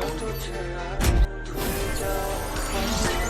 저도 제가 두자